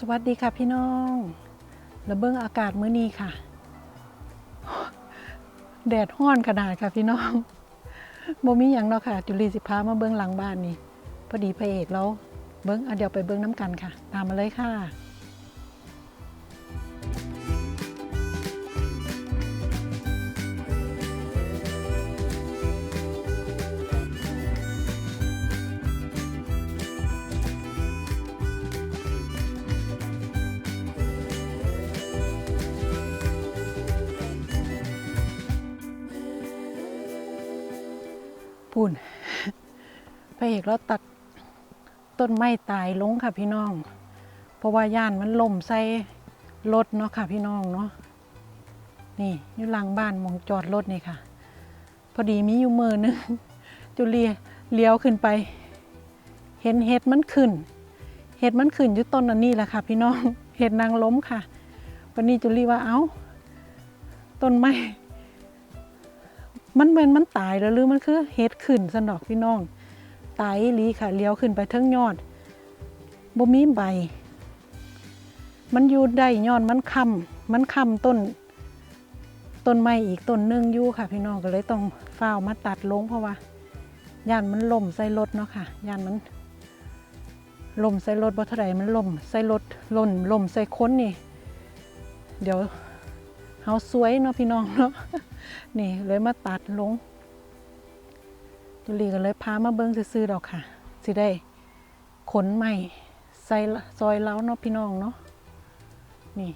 สวัสดีค่ะพี่น้องระเบิงอากาศมื้อนี้ค่ะ แดดห้อนขนาดค่ะพี่น้องโมมีอยังเนาะค่ะ จุลีสิพามาเบิ้งหลังบ้านนี่พอดีพระเอกแล้วเบิ้งอะเดี๋ยวไปเบิ้งน้ำกันค่ะ ตามมาเลยค่ะ ปุ่นพระเอกเราตัดต้นไม้ตายลงค่ะพี่น้อง เพราะว่าย่านมันล่มใส่รถเนาะค่ะพี่น้องเนาะนี่อยู่หลังบ้านมองจอดรถนี่ค่ะ พอดีมีอยู่มือหนึงจุเลียเลี้ยวขึ้นไป เห็นเห็ดมันขึ้น เห็ดมันขึ้นอยู่ต้นอันนี้แหละค่ะ พี่น้องเห็ดนางล้มค่ะ วันนี้จุลีว่าเอ้าต้นไม้ มันเป็นมันตายแล้วหรือมันคือเฮ็ดขึ้นสนอกพี่น้อง ตายอีหลีค่ะเลี้ยวขึ้นไปทั้งยอดบ่มีใบ มันอยู่ได้ยอดมันค้ำมันค้ำต้น ต้นไม้อีกต้นนึงอยู่ค่ะ พี่น้องก็เลยต้องฝ้ามาตัดลงเพราะว่าย่านมันล่มใส่รถเนาะค่ะย่านมันล่มใส่รถบ่เท่าไหร่มันล่มใส่รถล่นล่มใส่คนนี่ เดี๋ยว เฮาสวยเนาะพี่น้องเนาะนี่เลยมาตัดลงจุลีก็เลยพามาเบิ้งซื้อๆดอกค่ะ สิได้ขนใหม่ใส่ซอยเล้าเนาะพี่น้องเนาะนี่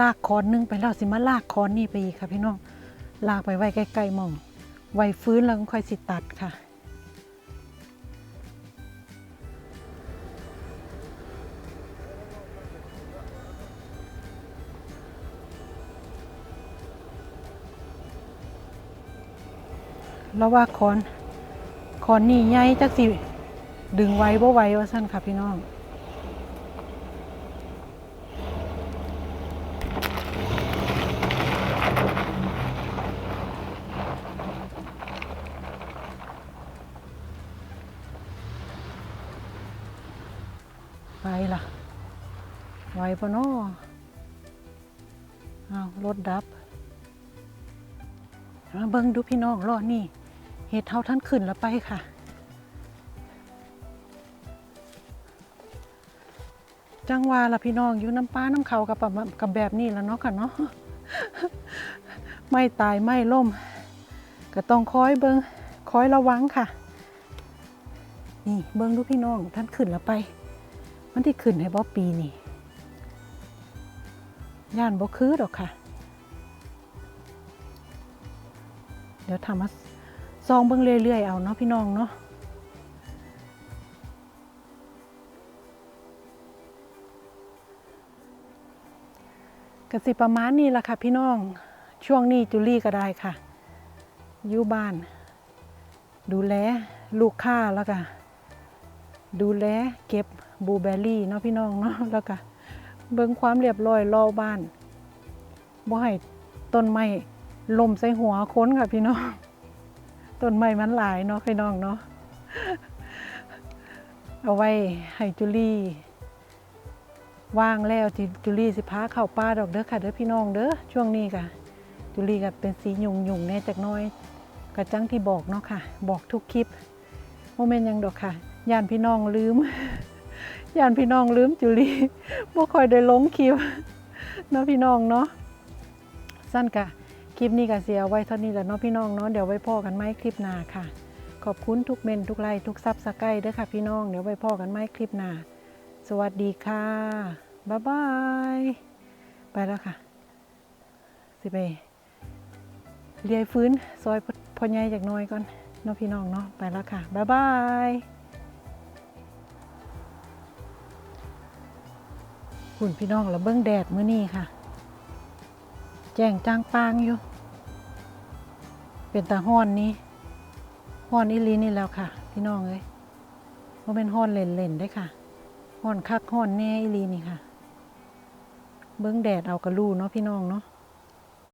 ลากคอนนึงไปแล้วสิมาลากคอนนี่ไปอีกค่ะพี่น้อง ลากไปไว้ใกล้ๆมอง ไว้ฟื้นแล้วค่อยสิตัดค่ะ แล้วว่าคอนคอนนี่ใหญ่จักสิดึงไว้บ่ไว้ว่าสั้นค่ะพี่น้อง ไปล่ะไหวปะเนาะอ้ารถดับมาเบิ่งดูพี่น้องรอนี่เห็ดเท่าท่านขึ้นแล้วไปค่ะ จังวาละพี่น้องอยู่น้ำป้าน้ำเขากับแบบกับแบบนี้แล้วเนาะค่ะเนาะไม่ตายไม่ล่ม ก็ต้องคอยเบิงคอยระวังค่ะ นี่เบิงดูพี่น้องท่านขึ้นแล้วไป มันที่ขึ้นให้บ่ปีนี่ย่านบ่คือดอกค่ะ เดี๋ยวทำมาซองเบิ่งเรื่อยๆเอาเนาะพี่น้องเนาะกสิประมาณนี้ละค่ะพี่น้อง ช่วงนี้จุลี่ก็ได้ค่ะ อยู่บ้าน ดูแลลูกค้าแล้วก็ ดูแลเก็บบลูเบอร์รี่เนาะพี่น้องเนาะแล้วก็เบิ่งความเรียบร้อยรอบบ้านบ่ให้ต้นไม้ล่มใส่หัวคนค่ะพี่น้องต้นไม้มันหลายเนาะพี่น้องเนาะเอาไว้ให้จุลี่ว่างแล้วที่จุลี่สิพาเข้าป่าดอกเด้อค่ะเด้อพี่น้องเด้อช่วงนี้ค่ะ จุลี่ก็เป็นสีหยุ่งหยุ่งแน่จักน้อยกระจังที่บอกเนาะค่ะ บอกทุกคลิปโมเมนต์ยังดอกค่ะ ย่านพี่น้องลืมย่านพี่น้องลืมจุลีบ่ค่อยได้ลงคลิปเนาะพี่น้องเนาะสั้นกะคลิปนี้ก็เสียไว้เท่านี้แหละเนาะพี่น้องเนาะเดี๋ยวไว้พ่อกันไหมคลิปหน้าค่ะ ขอบคุณทุกเมนทุกไลค์ทุกซับสไครต์เด้อค่ะพี่น้องเดี๋ยวไว้พ่อกันไหมคลิปหน้าสวัสดีค่ะบ๊ายบายไปแล้วค่ะ สิไปเลียฟื้นซอยพ่อใหญ่จากน้อยก่อนเนาะพี่น้องเนาะไปแล้วค่ะบ๊ายบาย คุณพี่น้องเราเบิ้งแดดมื้อนี้ค่ะ แจ้งจ้างปางอยู่ เป็นตาห้อนนี้ห้อนอิลีนี่แล้วค่ะ พี่น้องเอ้ยว่าเป็นห้อนเล่นๆได้ค่ะห้อนคักห้อนแน่อิลีนี่ค่ะ เบิ้งแดดเอากระลูเนาะพี่น้องเนาะ